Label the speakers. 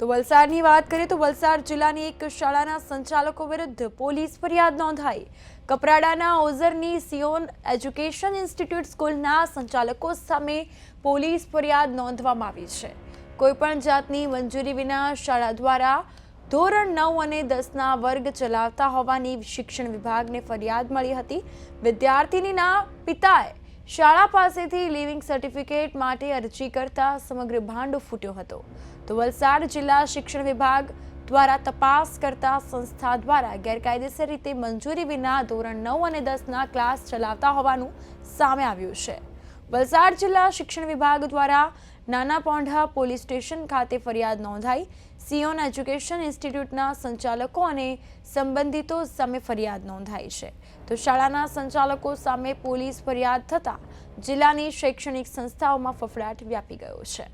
Speaker 1: તો વલસાડની વાત કરીએ તો વલસાડ જિલ્લાની એક શાળાના સંચાલકો વિરુદ્ધ પોલીસ ફરિયાદ નોંધાઈ. કપરાડાના ઓઝરની સિયોન એજ્યુકેશન ઇન્સ્ટિટ્યૂટ સ્કૂલના સંચાલકો સામે પોલીસ ફરિયાદ નોંધવામાં આવી છે. કોઈપણ જાતની મંજૂરી વિના શાળા દ્વારા ધોરણ નવ અને દસના વર્ગ ચલાવતા હોવાની શિક્ષણ વિભાગને ફરિયાદ મળી હતી. વિદ્યાર્થિનીના પિતાએ શાળા પાસેથી લિવિંગ સર્ટિફિકેટ માટે અરજી કરતા સમગ્ર ભાંડો ફૂટ્યો હતો. તો વલસાડ જિલ્લા શિક્ષણ વિભાગ દ્વારા તપાસ કરતા સંસ્થા દ્વારા ગેરકાયદેસર રીતે મંજૂરી વિના ધોરણ નવ અને દસના ક્લાસ ચલાવતા હોવાનું સામે આવ્યું છે. વલસાડ જિલ્લા શિક્ષણ વિભાગ દ્વારા નાના પોંઢા પોલીસ સ્ટેશન ખાતે ફરિયાદ નોંધાઈ. સિયોન એજ્યુકેશન ઇન્સ્ટિટ્યૂટના સંચાલકો અને સંબંધિતો સામે ફરિયાદ નોંધાઈ છે. તો શાળાના સંચાલકો સામે પોલીસ ફરિયાદ થતાં જિલ્લાની શૈક્ષણિક સંસ્થાઓમાં ફફડાટ વ્યાપી ગયો છે.